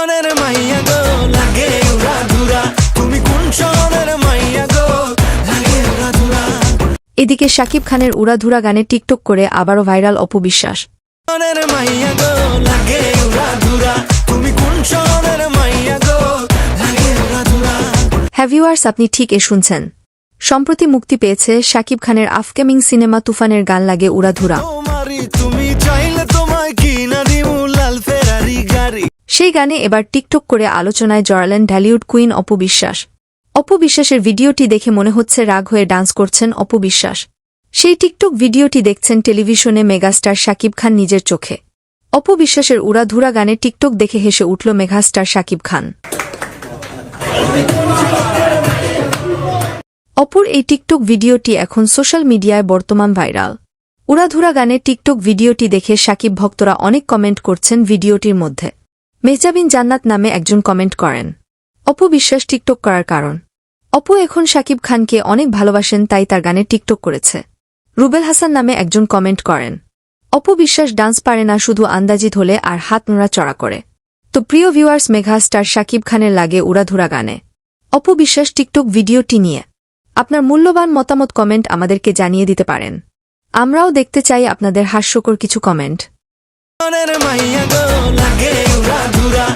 শহরের মাইয়া গো লাগে উড়া ধুরা। তুমি কোন শহরের মাইয়া গো লাগে উড়া ধুরা। এদিকে শাকিব খানের উড়াধুরা গানে টিকটক করে আবারও ভাইরাল অপবিশ্বাস। শহরের মাইয়া গো লাগে উড়া ধুরা। তুমি কোন শহরের মাইয়া গো লাগে উড়া ধুরা। হ্যাভিওয়ার্স আপনি ঠিক এ শুনছেন। সম্প্রতি মুক্তি পেয়েছে শাকিব খানের আফকামিং সিনেমা তুফানের গান লাগে উড়াধুরা তুমি চাইলে তোমায় সেই গানে এবার টিকটক করে আলোচনায় জড়ালেন ঢালিউড কুইন অপবিশ্বাস অপবিশ্বাসের ভিডিওটি দেখে মনে হচ্ছে রাগ হয়ে ডান্স করছেন অপবিশ্বাস সেই টিকটক ভিডিওটি দেখছেন টেলিভিশনে মেগাস্টার শাকিব খান নিজের চোখে। অপবিশ্বাসের উড়াধুরা গানে টিকটক দেখে হেসে উঠল মেগাস্টার শাকিব খান। অপর এই টিকটক ভিডিওটি এখন সোশ্যাল মিডিয়ায় বর্তমান ভাইরাল। উড়াধুরা গানে টিকটক ভিডিওটি দেখে শাকিব ভক্তরা অনেক কমেন্ট করছেন ভিডিওটির মধ্যে। মেহজাবিন জান্নাত নামে একজন কমেন্ট করেন, অপু বিশ্বাস টিকটক করার কারণ। অপু এখন শাকিব খানকে অনেক ভালোবাসেন, তাই তার গানে টিকটক করেছে। রুবেল হাসান নামে একজন কমেন্ট করেন, অপু বিশ্বাস ডান্স পারে না, শুধু আন্দাজিত হলে আর হাত নোড়া চড়া করে। তো প্রিয় ভিউয়ার্স, মেঘাস্টার শাকিব খানের লাগে উড়াধুরা গানে। অপু বিশ্বাস টিকটক ভিডিওটি নিয়ে। আপনার মূল্যবান মতামত কমেন্ট আমাদেরকে জানিয়ে দিতে পারেন। আমরাও দেখতে চাই আপনাদের হাস্যকর কিছু কমেন্ট। মাইয়া গো লাগে উড়া ধুরা।